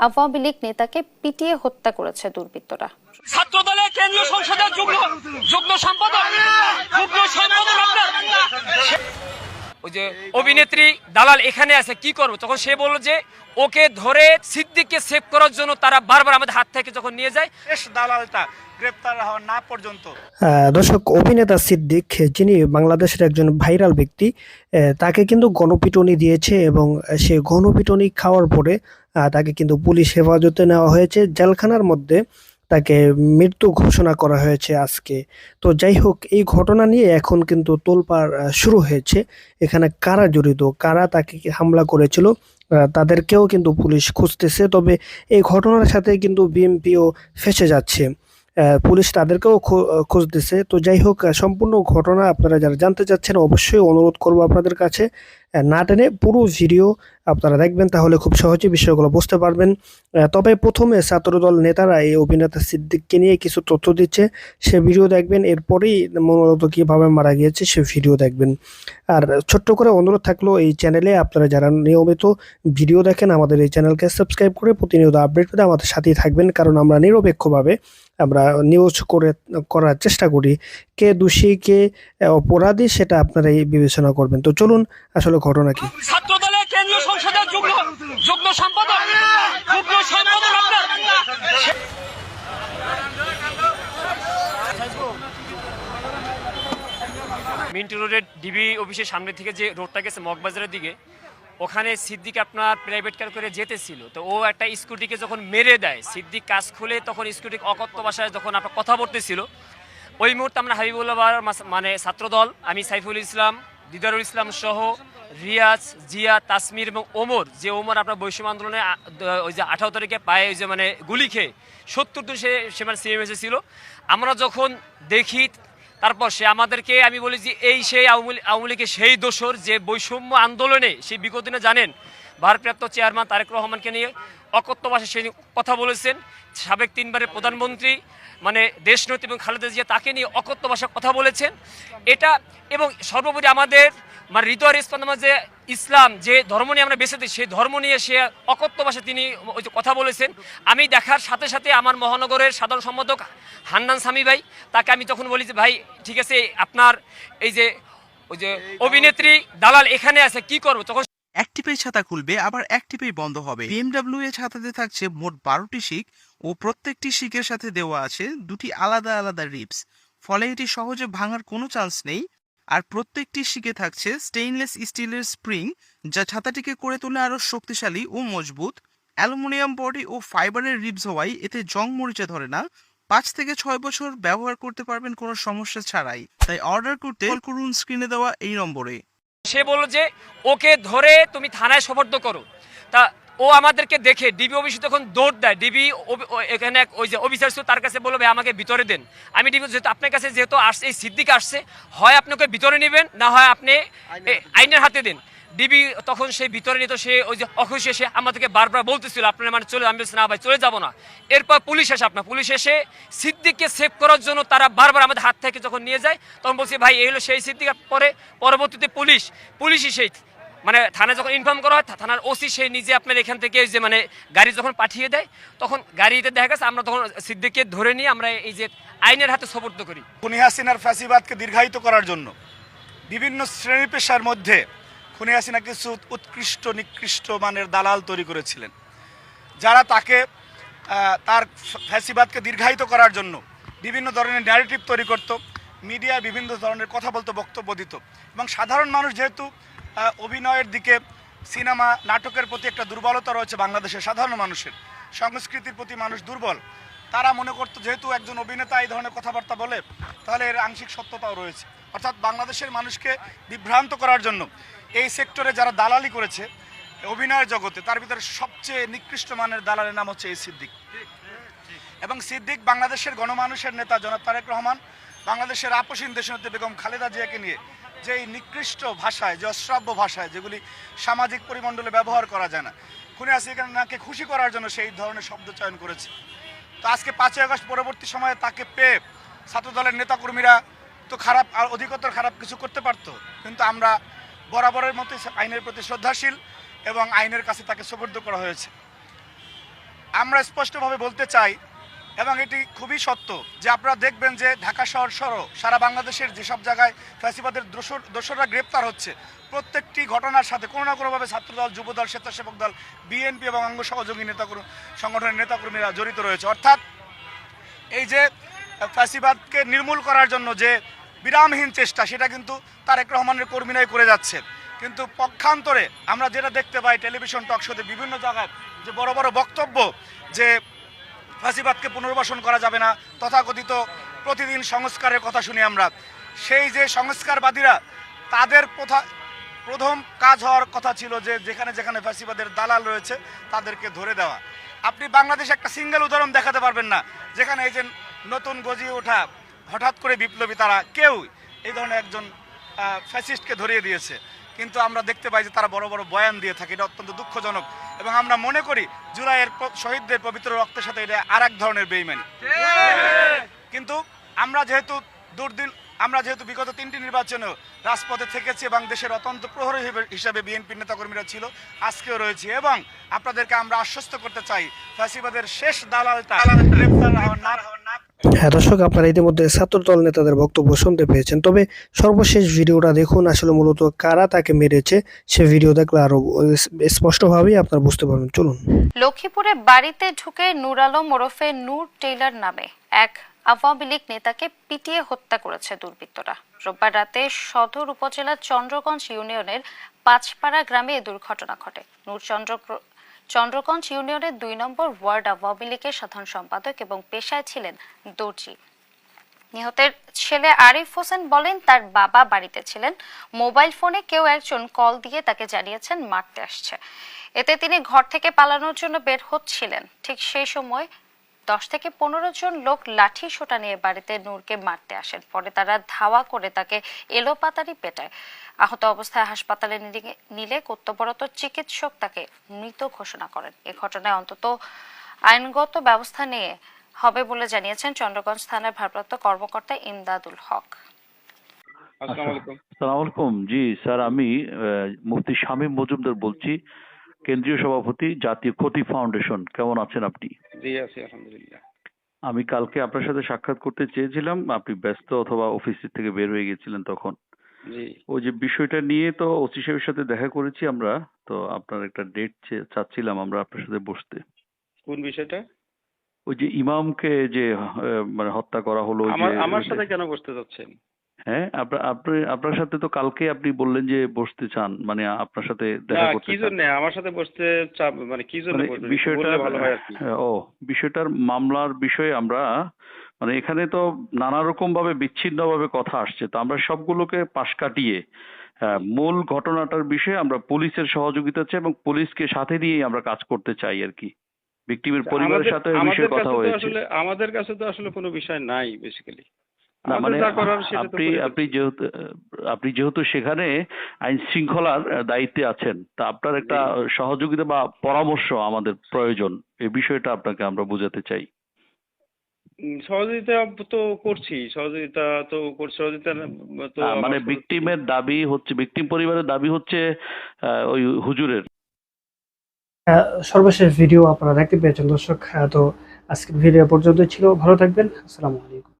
আওয়ামী লীগ নেতাকে পিটিয়ে হত্যা করেছে দুর্বৃত্তরা। ছাত্র দলের কেন্দ্রীয় সংসদের যুগ্ম যুগ্ম সম্পাদক যুগ্ম সম্পাদক ওই যে অভিনেত্রী দালাল এখানে আছে কি করব? তখন সে বলল যে ওকে ধরে সিদ্দিককে সেভ করার জন্য তারা বারবার আমাদের হাত থেকে যখন নিয়ে যায় শেষ দালালটা গ্রেপ্তার হওয়া না পর্যন্ত। দর্শক অভিনেতা সিদ্দিক যিনি বাংলাদেশের একজন ভাইরাল ব্যক্তি তাকে কিন্তু গণপিটুনি দিয়েছে এবং সে গণপিটুনি খাওয়ার পরে তাকে কিন্তু পুলিশ হেফাজতে নেওয়া হয়েছে। জেলখানার মধ্যে তাকে মৃত্যু ঘোষণা করা হয়েছে আজকে। তো যাই হোক, এই ঘটনা নিয়ে এখন কিন্তু তোলপাড় শুরু হয়েছে। এখানে কারা জড়িত? কারা তাকে হামলা করেছিল? তাদেরকেও কিন্তু পুলিশ খুঁজতেছে। তবে এই ঘটনার সাথে কিন্তু বিএমপিও ফেসে যাচ্ছে। পুলিশ তাদেরকেও খোঁজ দিছে। তো যাই হোক সম্পূর্ণ ঘটনা আপনারা যারা জানতে চাচ্ছেন অবশ্যই অনুরোধ করব আপনাদের কাছে। না টেনে পুরো ভিডিও আপনারা দেখবেন, তাহলে খুব সহজে বিষয়গুলো বুঝতে পারবেন। তবে প্রথমে ছাত্রদল নেতারা এই অভিনেতা সিদ্দিককে নিয়ে কিছু তথ্য দিচ্ছে। সে ভিডিও দেখবেন, এরপরেই মনোরত কীভাবে মারা গিয়েছে সে ভিডিও দেখবেন। আর ছোট্ট করে অনুরোধ থাকল, এই চ্যানেলে আপনারা যারা নিয়মিত ভিডিও দেখেন, আমাদের এই চ্যানেলকে সাবস্ক্রাইব করে প্রতিনিয়ত আপডেট পেতে আমাদের সাথেই থাকবেন, কারণ আমরা নিরপেক্ষভাবে আমরা নিউজ করে করার চেষ্টা করি। কে দোষী কে অপরাধী সেটা আপনারা এই বিবেচনা করবেন। তো চলুন আসলে ঘটনা কি? ছাত্র কেন্দ্রীয় সংসদের যুগ্ম যুগ্ম সম্পাদক যুগ্ম সম্পাদক মিন্টু রোডের ডিবি অফিসের সামনে থেকে যে রোডটা গেছে মগবাজারের দিকে ওখানে সিদ্দিক আপনার প্রাইভেট কার করে যেতেছিল। তো ও একটা স্কুটিকে যখন মেরে দেয়, সিদ্দিক কাজ খুলে তখন স্কুটি অকথ্য ভাষায় যখন আপনার কথা বলতেছিল, ওই মুহূর্তে আমরা হাবিবুল্লাহ মানে ছাত্রদল, আমি সাইফুল ইসলাম, দিদারুল ইসলাম সহ রিয়াজ, জিয়া, তাসমির এবং ওমর, যে ওমর আপনার বৈষম্য আন্দোলনে ওই যে আঠারো তারিখে পায়ে ওই যে মানে গুলি খেয়ে সত্তর দিন সে সে মানে সিএমএসে ছিল। আমরা যখন দেখি তারপর সে আমাদেরকে, আমি বলি যে এই সেই আওয়ামী লীগ- আওয়ামী লীগের সেই দোষর যে বৈষম্য আন্দোলনে সেই বিগত দিনে জানেন, ভারপ্রাপ্ত চেয়ারম্যান তারেক রহমানকে নিয়ে অকথ্য ভাষায় সে কথা বলেছেন। সাবেক তিনবারের প্রধানমন্ত্রী মানে দেশনৈতিক এবং খালেদা জিয়া তাকে নিয়ে অকথ্য ভাষায় কথা বলেছেন। এটা এবং সর্বোপরি আমাদের মানে হৃদয় স্পন্দন যে ইসলাম যে ধর্ম নিয়ে আমরা বেঁচে দিই সেই ধর্ম নিয়ে সে অকথ্য ভাষায় তিনি ওই যে কথা বলেছেন। আমি দেখার সাথে সাথে আমার মহানগরের সাধারণ সম্পাদক হান্নান সামি ভাই তাকে আমি তখন বলি যে ভাই ঠিক আছে আপনার এই যে ওই যে অভিনেত্রী দালাল এখানে আছে কি করব? তখন পেজ ছাতা খুলবে, আবার পেজ বন্ধ হবে। বিএমডাব্লিউ এ ছাতাতে থাকছে মোট বারোটি শিক ও প্রত্যেকটি শিকের সাথে দেওয়া আছে দুটি আলাদা আলাদা রিপস ফলে এটি সহজে ভাঙার কোনো চান্স নেই। আর প্রত্যেকটি শিকে থাকছে স্টেইনলেস স্টিলের স্প্রিং যা ছাতাটিকে করে তোলে আরও শক্তিশালী ও মজবুত। অ্যালুমিনিয়াম বডি ও ফাইবারের রিবস হওয়ায় এতে জং মরিচা ধরে না। পাঁচ থেকে ছয় বছর ব্যবহার করতে পারবেন, কোনো সমস্যা ছাড়াই। তাই অর্ডার করতে কল করুন, স্ক্রিনে দেওয়া এই নম্বরে। সে বলল যে ওকে ধরে তুমি থানায় সোপর্দ করো। তা ও আমাদেরকে দেখে ডিবি অফিসে তখন দৌড় দেয়। ডিবি এখানে এক ওই যে অফিসার ছিল তার কাছে বলবে আমাকে ভিতরে দেন। আমি ডিবি যেহেতু আপনার কাছে যেহেতু আসছে এই সিদ্দিক আসছে হয় আপনাকে ওকে ভিতরে নেবেন না হয় আপনি আইনের হাতে দেন। ডিবি তখন সেই ভিতরে নিত, সে ওই যে অখুশি এসে আমাদেরকে বারবার বলতেছিল, আপনার মানে চলে আমি না ভাই, চলে যাব না। এরপর পুলিশ এসে আপনার, পুলিশ এসে সিদ্দিককে সেভ করার জন্য তারা বারবার আমাদের হাত থেকে যখন নিয়ে যায়, তখন বলছি, ভাই, এই হলো সেই সিদ্দিক। পরে পরবর্তীতে পুলিশ পুলিশই সেই মানে থানায় যখন ইনফর্ম করা হয় থানার ওসি সেই নিজে আপনার এখান থেকে যে মানে গাড়ি যখন পাঠিয়ে দেয়, তখন গাড়িতে দেখা গেছে, আমরা তখন সিদ্দিককে ধরে নিয়ে আমরা এই যে আইনের হাতে সোপর্দ করি। খুনি হাসিনার ফ্যাসিবাদকে দীর্ঘায়িত করার জন্য বিভিন্ন শ্রেণি পেশার মধ্যে খুনি হাসিনা কিছু উৎকৃষ্ট, নিকৃষ্ট মানের দালাল তৈরি করেছিলেন। যারা তাকে তার ফ্যাসিবাদকে দীর্ঘায়িত করার জন্য বিভিন্ন ধরনের ন্যারেটিভ তৈরি করত মিডিয়ায় বিভিন্ন ধরনের কথা বলতো, বক্তব্য দিত এবং সাধারণ মানুষ যেহেতু অভিনয়ের দিকে সিনেমা, নাটকের প্রতি একটা দুর্বলতা রয়েছে বাংলাদেশের সাধারণ মানুষের, সংস্কৃতির প্রতি মানুষ দুর্বল, তারা মনে করতো যেহেতু একজন অভিনেতা এই ধরনের কথাবার্তা বলে, তাহলে এর আংশিক সত্যতাও রয়েছে। অর্থাৎ বাংলাদেশের মানুষকে বিভ্রান্ত করার জন্য এই সেক্টরে যারা দালালি করেছে, অভিনয়ের জগতে, তার ভিতরে সবচেয়ে নিকৃষ্ট মানের দালালের নাম হচ্ছে এই সিদ্দিক। এবং সিদ্দিক বাংলাদেশের গণমানুষের নেতা জনাব তারেক রহমান, বাংলাদেশের আপসীন দেশনেত্রী বেগম খালেদা জিয়াকে নিয়ে যে নিকৃষ্ট ভাষায়, যে অশ্রাব্য ভাষায়, যেগুলি সামাজিক পরিমণ্ডলে ব্যবহার করা যায় না, খুনে খুনি হাসিনাকে খুশি করার জন্য সেই ধরনের শব্দ চয়ন করেছে। তো আজকে পাঁচই আগস্ট পরবর্তী সময়ে তাকে পেয়ে ছাত্র দলের নেতাকর্মীরা তো খারাপ, আর অধিকতর খারাপ কিছু করতে পারতো, কিন্তু আমরা বরাবরের মতোই আইনের প্রতি শ্রদ্ধাশীল এবং আইনের কাছে তাকে সুপর্দ করা হয়েছে। আমরা স্পষ্টভাবে বলতে চাই, এবং এটি খুবই সত্য, যে আপনারা দেখবেন যে ঢাকা শহর সহ সারা বাংলাদেশের যেসব জায়গায় ফ্যাসিবাদের দোসর দোসররা গ্রেপ্তার হচ্ছে, প্রত্যেকটি ঘটনার সাথে কোনো না কোনোভাবে ছাত্রদল, যুবদল, স্বেচ্ছাসেবক দল, বিএনপি এবং অঙ্গ সহযোগী নেতা সংগঠনের নেতাকর্মীরা জড়িত রয়েছে। অর্থাৎ এই যে ফ্যাসিবাদকে নির্মূল করার জন্য যে বিরামহীন চেষ্টা, সেটা কিন্তু তারেক রহমানের কর্মীরাই করে যাচ্ছে কিন্তু পক্ষান্তরে আমরা যেটা দেখতে পাই, টেলিভিশন, টক শোতে বিভিন্ন জায়গায় যে বড় বড় বক্তব্য যে ফ্যাসিবাদকে পুনর্বাসন করা যাবে না, তথাকথিত প্রতিদিন সংস্কারের কথা শুনি আমরা। সেই যে সংস্কারবাদীরা, তাদের প্রথা প্রথম কাজ হওয়ার কথা ছিল যে যেখানে যেখানে ফ্যাসিবাদের দালাল রয়েছে, তাদেরকে ধরে দেওয়া। আপনি বাংলাদেশে একটা সিঙ্গেল উদাহরণ দেখাতে পারবেন না, যেখানে এই যে নতুন গজিয়ে ওঠা হঠাৎ করে বিপ্লবী তারা কেউ এই ধরনের একজন ফ্যাসিস্টকে ধরিয়ে দিয়েছে। কিন্তু আমরা দেখতে পাই যে তারা বড় বড় বয়ান দিয়ে থাকে, এটা অত্যন্ত দুঃখজনক। এবং আমরা মনে করি জুলাইয়ের শহীদদের পবিত্র রক্তের সাথে এটা আর এক ধরনের বেইমানি। কিন্তু আমরা যেহেতু দুর্দিন, আমরা যেহেতু বিগত তিনটি নির্বাচনেও রাজপথে থেকেছি এবং দেশের অত্যন্ত প্রহরী হিসেবে- বিএনপি নেতাকর্মীরা ছিল, আজকেও রয়েছে। এবং আপনাদেরকে আমরা আশ্বস্ত করতে চাই, ফ্যাসিবাদের শেষ দালালটা হওয়ার না হ্যাঁ দর্শক, আপনারা ইতিমধ্যে ছাত্রদল নেতাদের বক্তব্য শুনতে পেয়েছেন। তবে সর্বশেষ ভিডিওটা দেখুন, আসলে মূলত কারা তাকে মেরেছে, সে ভিডিও দেখলে আরও স্পষ্টভাবেই আপনারা বুঝতে পারবেন। চলুন। লক্ষ্মীপুরে বাড়িতে ঢুকে নূর আলম ওরফে নূর টেইলার নামে এক আওয়ামী লীগ নেতাকে পিটিয়ে হত্যা করেছে দুর্বৃত্তরা। রোববার রাতে সদর উপজেলার চন্দ্রগঞ্জ ইউনিয়নের পাঁচপাড়া গ্রামে এ দুর্ঘটনা ঘটে। নূরচন্দ্র চন্দ্রগঞ্জ ইউনিয়নের দুই নম্বর ওয়ার্ড আওয়ামী লীগের সাধারণ সম্পাদক এবং পেশায় ছিলেন দর্জি। নিহতের ছেলে আরিফ হোসেন বলেন, তার বাবা বাড়িতে ছিলেন। মোবাইল ফোনে কেউ একজন কল দিয়ে তাকে জানিয়েছেন, মারতে আসছে। এতে তিনি ঘর থেকে পালানোর জন্য বের হচ্ছিলেন। ঠিক সেই সময় দশ থেকে পনেরো জন লোক লাঠি সোটা নিয়ে বাড়িতে নূরকে মারতে আসেন। পরে তারা ধাওয়া করে তাকে এলোপাতারি পেটায়। আহত অবস্থায় হাসপাতালে নিলে- নিলে কর্তব্যরত চিকিৎসক তাকে মৃত ঘোষণা করেন। এ ঘটনায় অন্তত আইনগত ব্যবস্থা নিয়ে হবে বলে জানিয়েছেন চন্দ্রগঞ্জ থানার ভারপ্রাপ্ত কর্মকর্তা ইমদাদুল হক। আলাইকুম। জি স্যার আমি আহ, মুফতি শামীম মজুমদার বলছি কেন্দ্রীয় সভাপতি জাতীয় ক্ষতি ফাউন্ডেশন। কেমন আছেন আপনি? জি আছি আলহামদুলিল্লাহ। আমি কালকে আপনার সাথে সাক্ষাৎ করতে চেয়েছিলাম। আপনি ব্যস্ত অথবা অফিস থেকে বের হয়ে গেছিলেন তখন। ওই যে বিষয়টা নিয়ে তো ওসি সাহেবের সাথে দেখা করেছি আমরা তো আপনার একটা ডেট চাচ্ছিলাম আমরা আপনার সাথে বসতে। কোন বিষয়টা? ওই যে ইমামকে যে মানে হত্যা করা হলো আমার আমার সাথে কেন বসতে যাচ্ছেন? হ্যাঁ আপনার আপনি আপনার সাথে তো কালকে আপনি বললেন যে বসতে চান মানে আপনার সাথে দেখা করতে কি জন্য? আমার সাথে বসতে চাপ- মানে কি জন্য মানে? বিষয়টা বললে ভালো হয় আর কি। হ্যাঁ, ও বিষয়টার মামলার বিষয়ে আমরা মানে এখানে তো নানা রকম ভাবে বিচ্ছিন্ন ভাবে কথা আসছে। তো আমরা সবগুলোকে পাশ কাটিয়ে মূল ঘটনাটার বিষয়ে আমরা পুলিশের সহযোগিতা চাই এবং পুলিশকে সাথে নিয়েই আমরা কাজ করতে চাই আর কি। ভিকটিমের পরিবারের সাথে বিষয়ে কথা হয়েছে। আমাদের কাছে তো আসলে কোনো বিষয় নাই বেসিক্যালি মানে আপনি আপনি যেহেতু আপনি যেহেতু সেখানে আইন শৃঙ্খলার দায়িত্বে আছেন তা আপনার একটা সহযোগিতা বা পরামর্শ আমাদের প্রয়োজন। এই বিষয়টা আপনাকে আমরা বোঝাতে চাই। সহযোগিতা তো করছি সহযোগিতা তো করছি সহযোগিতা তো আহ, মানে ভিকটিমের দাবি হচ্ছে ভিকটিম পরিবারের দাবি হচ্ছে আহ, ওই হুজুরের। আহ, সর্বশেষ ভিডিও আপনারা দেখতে পেয়েছেন দর্শক আহ, তো আজকের ভিডিও পর্যন্ত ছিল। ভালো থাকবেন আসসালামু আলাইকুম।